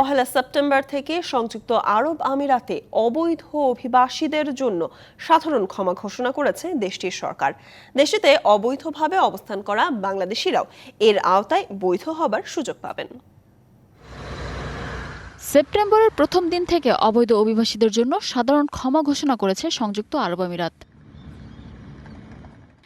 পহেলা September থেকে সংযুক্ত আরব আমিরাতে অবৈধ অভিবাসীদের জন্য সাধারণ ক্ষমা ঘোষণা করেছে দেশটির সরকার। দেশটিতে অবৈধভাবে অবস্থান করা বাংলাদেশিরাও এর আওতায় বৈধ হবার সুযোগ পাবেন। সেপ্টেম্বরের প্রথম দিন থেকে অবৈধ অভিবাসীদের জন্য সাধারণ ক্ষমা ঘোষণা করেছে সংযুক্ত আরব আমিরাত।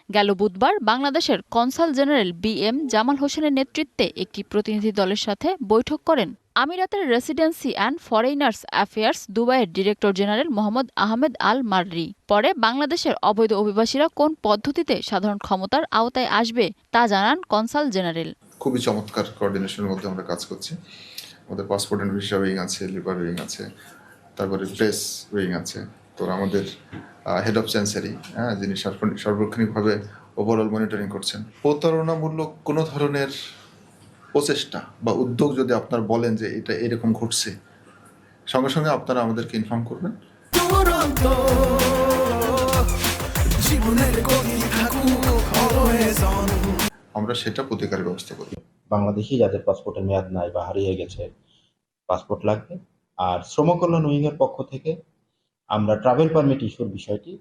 গেল বুধবার বাংলাদেশের consul general B M Jamal হোসেনের নেতৃত্বে একটি প্রতিনিধি দলের সাথে বৈঠক করেন আমিরাতের রেসিডেন্সি অ্যান্ড ফরেইনার্স অ্যাফেয়ার্স দুবাইয়ের director general Mohammad Ahmed Al Marri পরে বাংলাদেশের অবৈধ অভিবাসীরা কোন পদ্ধতিতে সাধারণ ক্ষমতার আওতায় আসবে তা জানান কনসাল জেনারেল খুবই চমৎকার কোঅর্ডিনেশনের মধ্যে আমরা কাজ করছি। আমাদের পাসপোর্ট অ্যান্ড ভিসা উইং আছে লিভার উইং আছে, তারপরে প্রেস উইং আছে। তো আমাদের হেড অফ চ্যান্সারি হ্যাঁ যিনি সার্ব- সার্বক্ষণিকভাবে ওভারঅল মনিটরিং করছেন। প্রতারণামূলক কোনো ধরনের প্রচেষ্টা বা উদ্যোগ যদি আপনার বলেন যে এটা এরকম ঘটছে সঙ্গে সঙ্গে আপনারা আমাদেরকে ইনফর্ম করবেন। আমরা সেটা প্রতিকারের ব্যবস্থা করি। বাংলাদেশি যাদের পাসপোর্টের মেয়াদ নাই বা হারিয়ে গেছে পাসপোর্ট লাগবে। আর শ্রম কল্যাণ উইংয়ের পক্ষ থেকে আমরা ট্রাভেল পারমিট ইস্যুর বিষয়টি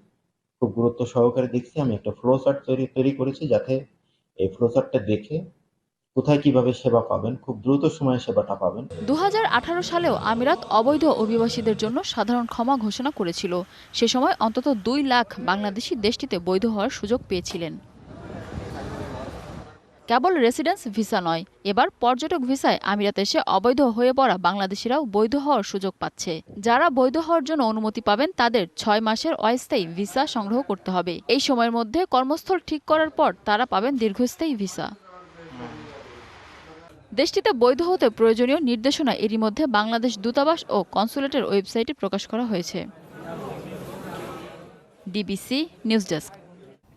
খুব গুরুত্ব সহকারে দেখছি। আমি একটা ফ্লো চার্ট তৈরি তৈরি করেছি যাতে এই ফ্লো চার্টটা দেখে কোথায় কীভাবে সেবা পাবেন? খুব দ্রুত সময়ে সেবাটা পাবেন। দু হাজার আঠারো সালেও আমিরাত অবৈধ অভিবাসীদের জন্য সাধারণ ক্ষমা ঘোষণা করেছিল। সে সময় অন্তত দুই লাখ বাংলাদেশি দেশটিতে বৈধ হওয়ার সুযোগ পেয়েছিলেন। কেবল রেসিডেন্স ভিসা নয়, এবার পর্যটক ভিসায় আমিরাতে এসে অবৈধ হয়ে পড়া বাংলাদেশিরাও বৈধ হওয়ার সুযোগ পাচ্ছে। যারা বৈধ হওয়ার জন্য অনুমতি পাবেন, তাদের ছয় মাসের অস্থায়ী ভিসা সংগ্রহ করতে হবে। এই সময়ের মধ্যে কর্মস্থল ঠিক করার পর তারা পাবেন দীর্ঘস্থায়ী ভিসা। দেশটিতে বৈধ হতে প্রয়োজনীয় নির্দেশনা এরই মধ্যে বাংলাদেশ দূতাবাস ও কনসুলেটের ওয়েবসাইটে প্রকাশ করা হয়েছে। DBC news desk.